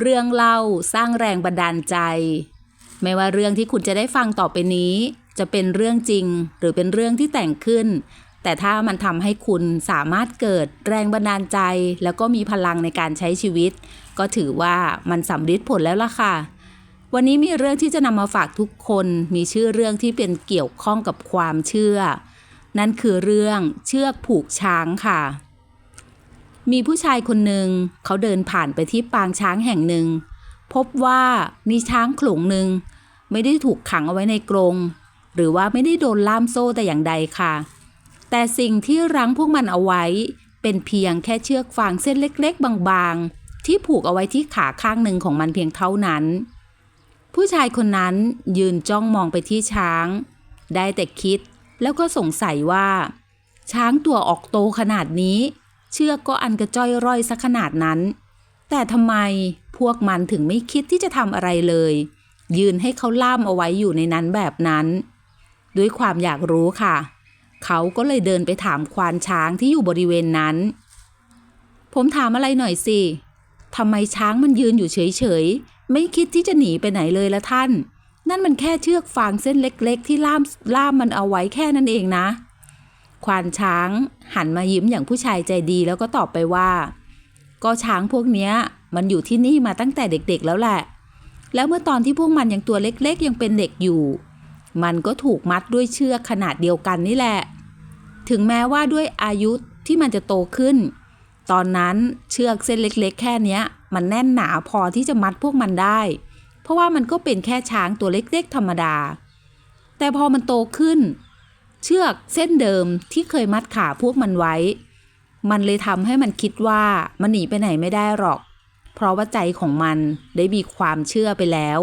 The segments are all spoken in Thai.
เรื่องเล่าสร้างแรงบันดาลใจ ไม่ว่าเรื่องที่คุณจะได้ฟังต่อไปนี้ จะเป็นเรื่องจริงหรือเป็นเรื่องที่แต่งขึ้น แต่ถ้ามันทำให้คุณสามารถเกิดแรงบันดาลใจ แล้วก็มีพลังในการใช้ชีวิต ก็ถือว่ามันสำฤทธิ์ผลแล้วล่ะค่ะ วันนี้มีเรื่องที่จะนำมาฝากทุกคน มีชื่อเรื่องที่เป็นเกี่ยวข้องกับความเชื่อ นั่นคือเรื่องเชือกผูกช้างค่ะ มีผู้ชายคนหนึ่งเขาเดินผ่านไปที่ปางช้างแห่งหนึ่ง พบว่ามีช้างโขลงหนึ่ง ไม่ได้ถูกขังเอาไว้ในกรง หรือว่าไม่ได้โดนล่ามโซ่แต่อย่างใดค่ะ แต่สิ่งที่รั้งพวกมันเอาไว้ เป็นเพียงแค่เชือกฟางเส้นเล็กๆ บางๆ ที่ผูกเอาไว้ที่ขาข้างหนึ่งของมันเพียงเท่านั้น ผู้ชายคนนั้นยืนจ้องมองไปที่ช้าง ได้แต่คิดแล้วก็สงสัยว่า ช้างตัวออกโตขนาดนี้ เชือกก็อันกระจ้อยร่อยสักขนาดนั้น แต่ทำไมพวกมันถึงไม่คิดที่จะทำอะไรเลย ยืนให้เขาล่ามเอาไว้อยู่ในนั้นแบบนั้น ด้วยความอยากรู้ค่ะ เขาก็เลยเดินไปถามควานช้างที่อยู่บริเวณนั้น ผมถามอะไรหน่อยสิทำไมช้างมันยืนอยู่เฉยๆ ไม่คิดที่จะหนีไปไหนเลยละท่าน นั่นมันแค่เชือกฟางเส้นเล็ก ๆ ที่ล่ามล่ามมันเอาไว้แค่นั้นเองนะ ควานช้าง หันมายิ้มอย่างผู้ชายใจดีแล้วก็ตอบไปว่า ก็ช้างพวกเนี้ย มันอยู่ที่นี่มาตั้งแต่เด็กๆแล้วแหละ แล้วเมื่อตอนที่พวกมันยังตัวเล็กๆ ยังเป็นเด็กอยู่ มันก็ถูกมัดด้วยเชือกขนาดเดียวกันนี่แหละ ถึงแม้ว่าด้วยอายุที่มันจะโตขึ้น ตอนนั้นเชือกเส้นเล็ก ๆ แค่เนี้ยมันแน่นหนาพอที่จะมัดพวกมันได้ เพราะว่ามันก็เป็นแค่ช้างตัวเล็ก ๆ ธรรมดา แต่พอมันโตขึ้น เชือกเส้นเดิมที่เคยมัดขาพวกมันไว้ มันเลยทำให้มันคิดว่ามันหนีไปไหนไม่ได้หรอก เพราะว่าใจของมันได้มีความเชื่อไปแล้ว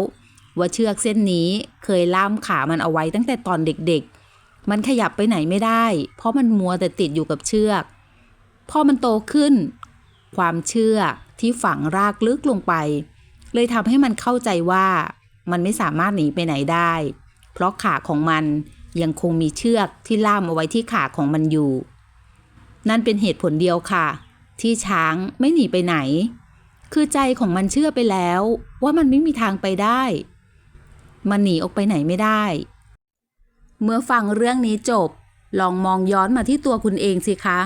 ว่าเชือกเส้นนี้เคยล่ามขามันเอาไว้ตั้งแต่ตอนเด็กๆ มันขยับไปไหนไม่ได้ เพราะมันมัวแต่ติดอยู่กับเชือก พอมันโตขึ้น ความเชื่อที่ฝังรากลึกลงไป เลยทำให้มันเข้าใจว่ามันไม่สามารถหนีไปไหนได้ เพราะขาของมัน ยังคงมีเชือกที่ล่ามเอาไว้ที่ขาของมันอยู่ นั่นเป็นเหตุผลเดียวค่ะ ที่ช้างไม่หนีไปไหน คือใจของมันเชื่อไปแล้วว่ามันไม่มีทางไปได้ มันหนีออกไปไหนไม่ได้ เมื่อฟังเรื่องนี้จบ ลองมองย้อนมาที่ตัวคุณเองสิคะ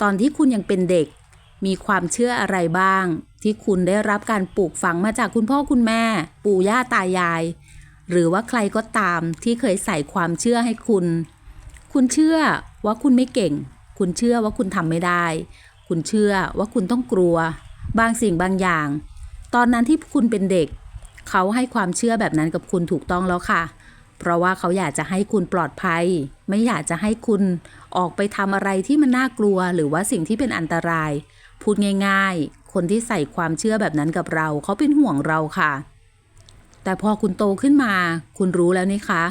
ตอนที่คุณยังเป็นเด็ก มีความเชื่ออะไรบ้าง ที่คุณได้รับการปลูกฝังมาจากคุณพ่อคุณแม่ ปู่ย่าตายาย หรือว่าใครก็ตามที่เคยใส่ความเชื่อให้คุณ คุณเชื่อว่าคุณไม่เก่ง คุณเชื่อว่าคุณทำไม่ได้ คุณเชื่อว่าคุณต้องกลัว บางสิ่งบางอย่าง ตอนนั้นที่คุณเป็นเด็ก เขาให้ความเชื่อแบบนั้นกับคุณถูกต้องแล้วค่ะ เพราะว่าเขาอยากจะให้คุณปลอดภัย ไม่อยากจะให้คุณออกไปทำอะไรที่มันน่ากลัว หรือว่าสิ่งที่เป็นอันตราย พูดง่าย ๆ คนที่ใส่ความเชื่อแบบนั้นกับเรา เขาเป็นห่วงเราค่ะ แต่พอคุณโตขึ้นมา คุณรู้แล้วนี่คะ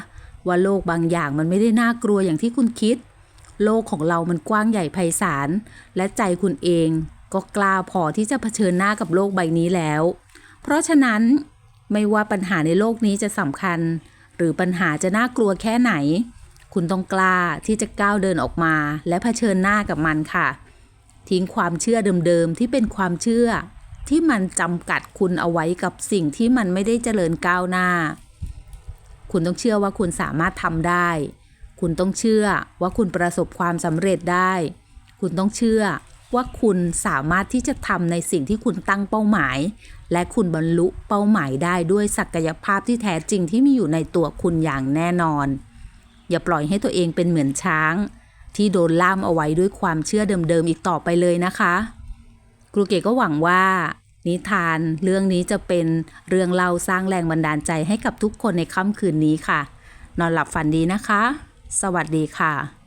ว่าโลกบางอย่างมันไม่ได้น่ากลัวอย่างที่คุณคิด โลกของเรามันกว้างใหญ่ไพศาลและใจคุณเองก็กล้าพอที่จะเผชิญหน้ากับโลกใบนี้แล้ว เพราะฉะนั้นไม่ว่าปัญหาในโลกนี้จะสำคัญ หรือปัญหาจะน่ากลัวแค่ไหน คุณต้องกล้าที่จะก้าวเดินออกมา และเผชิญหน้ากับมันค่ะ ทิ้งความเชื่อเดิมๆที่เป็นความเชื่อ ที่มันจำกัดคุณเอาไว้กับสิ่งที่มันไม่ได้เจริญก้าวหน้า คุณต้องเชื่อว่าคุณสามารถทำได้ คุณต้องเชื่อว่าคุณประสบความสำเร็จได้ คุณต้องเชื่อว่าคุณสามารถที่จะทำในสิ่งที่คุณตั้งเป้าหมาย และคุณบรรลุเป้าหมายได้ด้วยศักยภาพที่แท้จริงที่มีอยู่ในตัวคุณอย่างแน่นอน อย่าปล่อยให้ตัวเองเป็นเหมือนช้าง ที่โดนล่ามเอาไว้ด้วยความเชื่อเดิมๆอีกต่อไปเลยนะคะ ครูเก๋ก็หวังว่านิทานเรื่องนี้จะเป็นเรื่องเล่าสร้างแรงบันดาลใจให้กับทุกคนในค่ำคืนนี้ค่ะ นอนหลับฝันดีนะคะ สวัสดีค่ะ